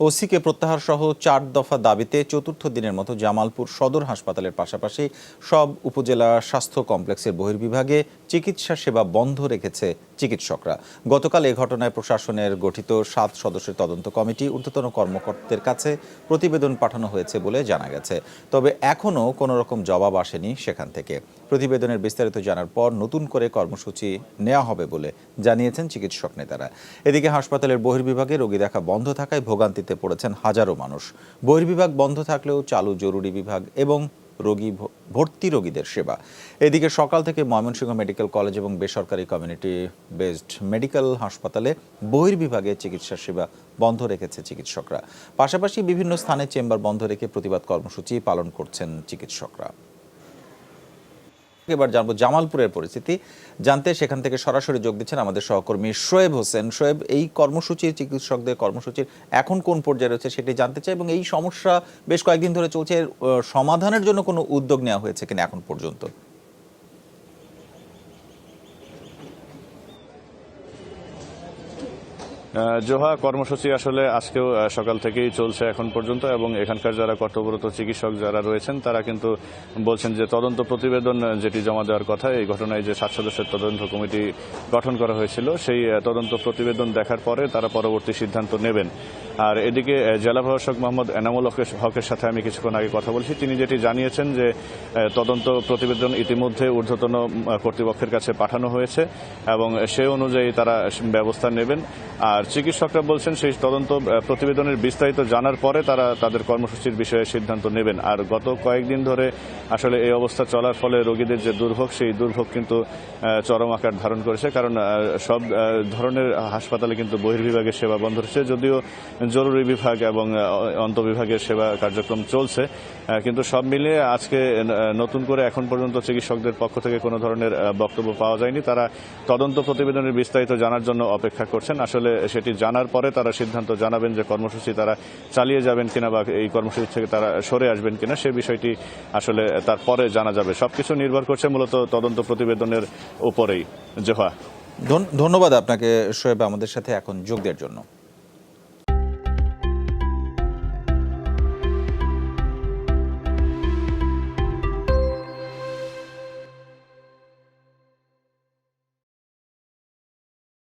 ওসিকে প্রত্যাহার সহ চার দফা দাবিতে চতুর্থ দিনের মতো জামালপুর সদর হাসপাতালের পাশাপাশি সব উপজেলা স্বাস্থ্য কমপ্লেক্সের বহির্বিভাগে চিকিৎসা সেবা বন্ধ রেখেছে চিকিৎসকরা। গতকাল এ ঘটনায় প্রশাসনের গঠিত সাত সদস্যের তদন্ত কমিটি ঊর্ধ্বতন কর্মকর্তাদের কাছে প্রতিবেদন পাঠানো হয়েছে বলে জানা গেছে। তবে এখনও কোনো রকম জবাব আসেনি সেখান থেকে। প্রতিবেদনের বিস্তারিত জানার পর নতুন করে কর্মসূচি নেওয়া হবে বলে জানিয়েছেন চিকিৎসক নেতারা। এদিকে হাসপাতালের বহির্বিভাগে রোগী দেখা বন্ধ থাকায় ভোগান্তিতে পড়েছেন হাজারো মানুষ। বহির্বিভাগ বন্ধ থাকলেও চালু জরুরি বিভাগ এবং রোগী ভর্তি রোগীদের সেবা। এদিকে সকাল থেকে ময়মনসিংহ মেডিকেল কলেজ এবং বেসরকারি কমিউনিটি বেসড মেডিকেল হাসপাতালে বহির্বিভাগে চিকিৎসা সেবা বন্ধ রেখেছে চিকিৎসকরা। পাশাপাশি বিভিন্ন স্থানে চেম্বার বন্ধ রেখে প্রতিবাদ কর্মসূচি পালন করছেন চিকিৎসকরা। এবার জানব জামালপুরের পরিস্থিতি। জানতে সেখান থেকে সরাসরি যোগ দিচ্ছেন আমাদের সহকর্মী শোয়েব হোসেন। শোয়েব, এই কর্মসূচির চিকিৎসকদের কর্মসূচির এখন কোন পর্যায়ে রয়েছে সেটি জানতে চাই এবং এই সমস্যা বেশ কয়েকদিন ধরে চলছে সমাধানের জন্য কোনো উদ্যোগ নেওয়া হয়েছে কিনা এখন পর্যন্ত? জোহা কর্মসূচি আসলে আজকেও সকাল থেকেই চলছে এখন পর্যন্ত এবং এখানকার যারা কর্তব্যরত চিকিৎসক যারা রয়েছেন, তারা কিন্তু বলছেন যে তদন্ত প্রতিবেদন যেটি জমা দেওয়ার কথা, এই ঘটনায় যে সাত সদস্যের তদন্ত কমিটি গঠন করা হয়েছিল, সেই তদন্ত প্রতিবেদন দেখার পরে তারা পরবর্তী সিদ্ধান্ত নেবেন। আর এদিকে জেলা প্রশাসক মোহাম্মদ এনামুল হকের- সাথে আমি কিছুক্ষণ আগে কথা বলছি। তিনি যেটি জানিয়েছেন যে তদন্ত প্রতিবেদন ইতিমধ্যে ঊর্ধ্বতন কর্তৃপক্ষের কাছে পাঠানো হয়েছে এবং সেই অনুযায়ী তারা ব্যবস্থা নেবেন। আর চিকিৎসকরা বলছেন সেই তদন্ত প্রতিবেদনের বিস্তারিত জানার পরে তারা তাদের কর্মসূচির বিষয়ে সিদ্ধান্ত নেবেন। আর গত কয়েকদিন ধরে আসলে এই অবস্থা চলার ফলে রোগীদের যে দুর্ভোগ, সেই দুর্ভোগ কিন্তু চরম আকার ধারণ করেছে। কারণ সব ধরনের হাসপাতালে কিন্তু বহির্বিভাগের সেবা বন্ধ রয়েছে। যদিও জরুরি বিভাগ এবং অন্তবিভাগের সেবা কার্যক্রম চলছে। কিন্তু সব মিলিয়ে আজকে নতুন করে এখন পর্যন্ত চিকিৎসকদের পক্ষ থেকে কোনো ধরনের বক্তব্য পাওয়া যায়নি। তারা তদন্ত প্রতিবেদনের বিস্তারিত জানার জন্য অপেক্ষা করছেন। আসলে সেটি জানার পরে তারা সিদ্ধান্ত জানাবেন যে কর্মসূচি তারা চালিয়ে যাবেন কিনা বা এই কর্মসূচি থেকে তারা সরে আসবেন কিনা, সে বিষয়টি আসলে তারপরে জানা যাবে। সবকিছু নির্ভর করছে মূলত তদন্ত প্রতিবেদনের উপরেই। জোহা। ধন- ধন্যবাদ আপনাকে শোয়েব আমাদের সাথে এখন যোগ দেওয়ার জন্য।